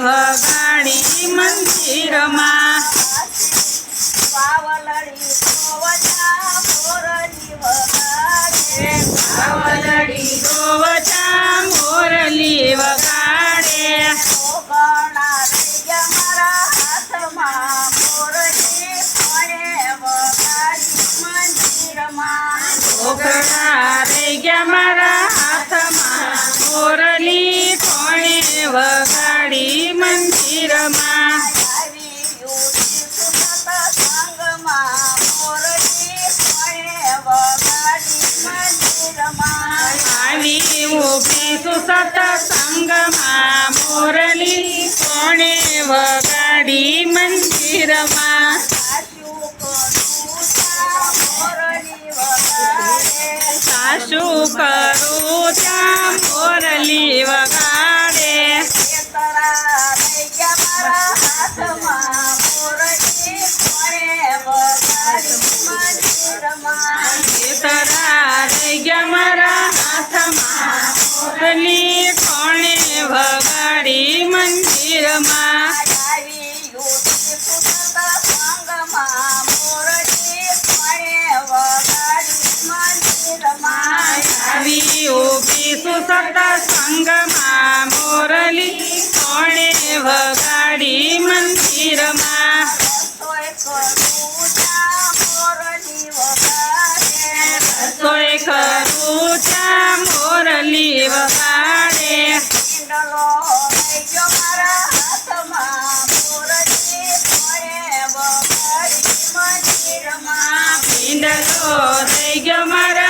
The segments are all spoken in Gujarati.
love. સુસત સંગમાં મોરલી કોણે વગાડી મંદિરમાં સાસુ કરું ત્યાં મોરલી વગાડી મોરલી ઊભી સુસત સંગમાં મોરલી કોણે વગાડી મંદિરમાં? રસોઈ કરું ચા મોરલી વગાડે. પિંડલો થઈ ગયો મારા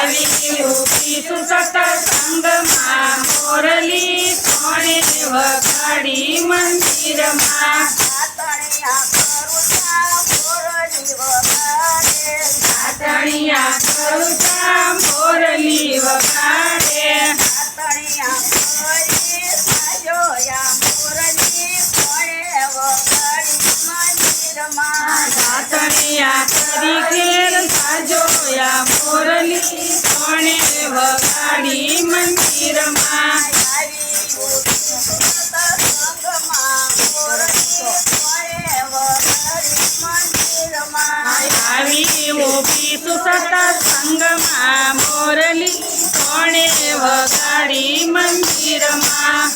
આવી ઉઠી તું સતત સંગમાં મોરલી કોણે વગાડી મંદિરમાં સાતણિયા કરું તા મોરલી વગાડે સાતણિયા કરી ઘેર સાજો રાજા મુરલી કોણે વગાડી મંદિરમાં આવી ઊભી સુસતા સંગમાં મોરલી કોણે વગાડી મંદિરમાં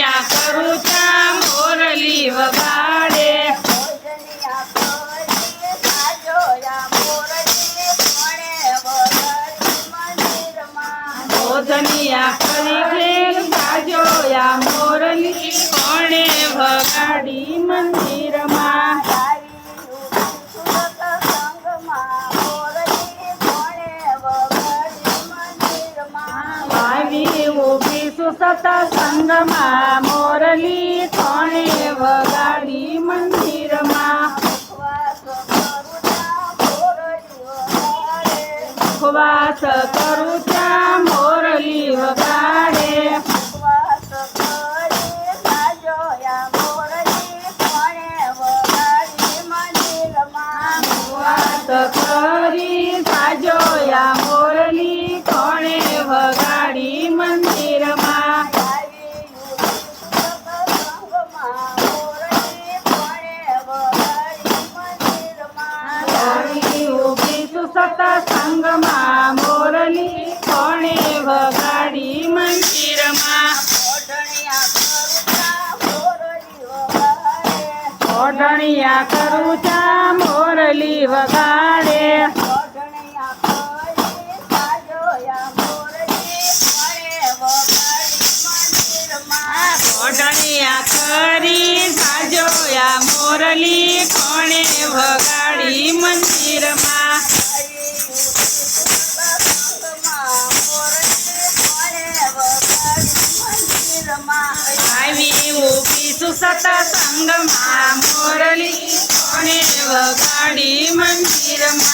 મોરલિયા કરું ચા મોરલી વગાડે. ધનિયા કરી ગાજોયા મોરલી કોણે વગાડી મંદિરમાં. સત્સંગમાં મોરલી કોણે વગાડી મંદિરમાં. ઉપવાસ કરું સતા સંગમાં મોરલી કોણે વગાડી મંદિરમાં? ઓઢણિયા કરું ચા મોરલી વગાડે. ઓઢણિયા કરી સાજોયા મોરલી કોણે વગાડે? భరత సంగమా మురళి గాడి మందిరమా.